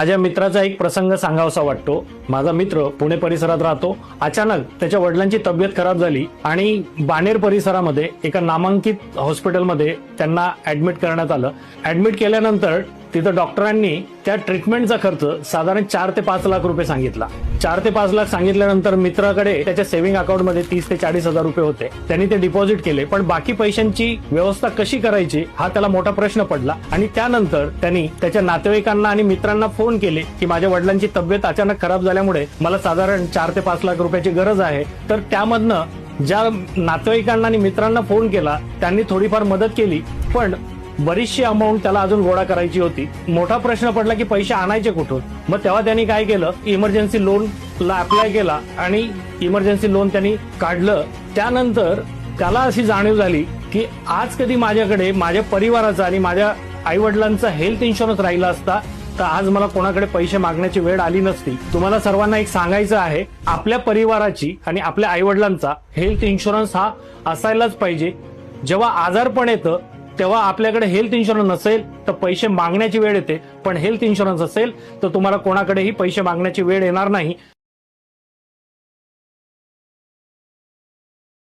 माझ्या मित्राचा एक प्रसंग सांगावासा वाटतो. माझा मित्र पुणे परिसरात राहतो. अचानक त्याच्या वडिलांची तब्येत खराब झाली आणि बाणेर परिसरामध्ये एका नामांकित हॉस्पिटलमध्ये त्यांना ऍडमिट करण्यात आलं. ऍडमिट केल्यानंतर तिथं डॉक्टरांनी त्या ट्रीटमेंटचा खर्च साधारण चार ते पाच लाख रुपये सांगितला. चार ते पाच लाख सांगितल्यानंतर मित्राकडे त्याच्या सेव्हिंग अकाउंटमध्ये तीस ते चाळीस हजार रुपये होते. त्यांनी ते डिपॉझिट केले पण बाकी पैशांची व्यवस्था कशी करायची हा त्याला मोठा प्रश्न पडला. आणि त्यानंतर त्यांनी त्याच्या नातेवाईकांना आणि मित्रांना फोन केले की माझ्या वडिलांची तब्येत अचानक खराब झाल्यामुळे मला साधारण चार ते पाच लाख रुपयाची गरज आहे. तर त्यामधनं ज्या नातेवाईकांना आणि मित्रांना फोन केला त्यांनी थोडीफार मदत केली पण बरीचशी अमाऊंट त्याला अजून गोळा करायची होती. मोठा प्रश्न पडला की पैसे आणायचे कुठून? मग तेव्हा त्यांनी काय केलं? इमर्जन्सी लोनला अप्लाय केला आणि इमर्जन्सी लोन त्यांनी काढलं. त्यानंतर त्याला अशी जाणीव झाली की आज कधी माझ्याकडे माझ्या परिवाराचा आणि माझ्या आई वडिलांचा हेल्थ इन्शुरन्स राहिला असता तर आज मला कोणाकडे पैसे मागण्याची वेळ आली नसती. तुम्हाला सर्वांना एक सांगायचं आहे आपल्या परिवाराची आणि आपल्या आई वडिलांचा हेल्थ इन्शुरन्स हा असायलाच पाहिजे. जेव्हा आजारपण येतं तेव्हा आपल्याकडे हेल्थ इन्शुरन्स नसेल तर पैसे मागण्याची वेळ येते. पण हेल्थ इन्शुरन्स असेल तर तुम्हाला कोणाकडेही पैसे मागण्याची वेळ येणार नाही.